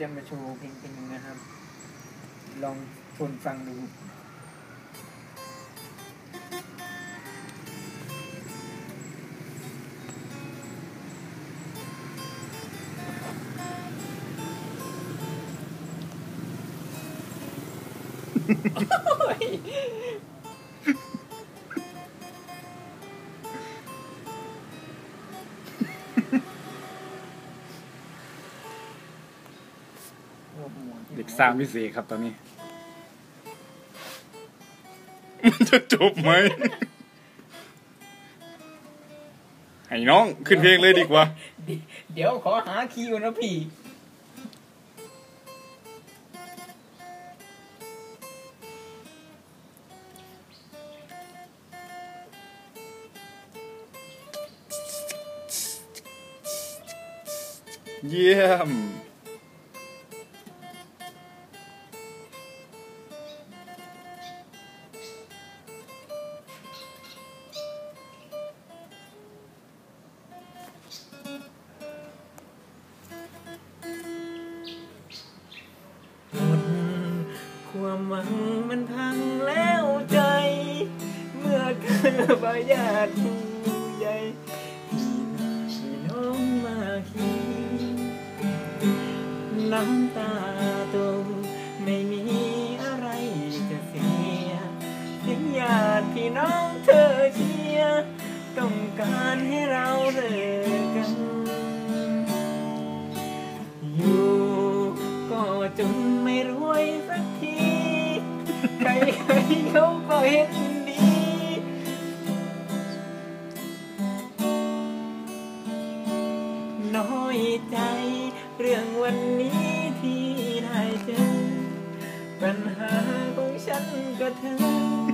จะมาโชว์เพลงเพลงหนึงนะครับ ลองทนฟังดู เด็กสร้างพิเศษครับตอนนี้ มันจะจบไหมให้น้องขึ้นเพลงเลยดีกว่า เดี๋ยวขอหาคีย์ก่อนนะพี่ เยี่ยม มหวังมันพังแล้วใจ เมื่อเธอบาญาติผู้ใหญ่ที่น้องมาคีน้ำตาตรงไม่มีอะไรจะเสียเพียงญาติพี่น้องเธอเชียร์ต้องการให้เราเลิกกัน อยู่ก็จน ใครๆเขาก็เห็นดีน้อยใจ เรื่องวันนี้ที่ได้เจอปัญหาของฉันก็เธอเธอ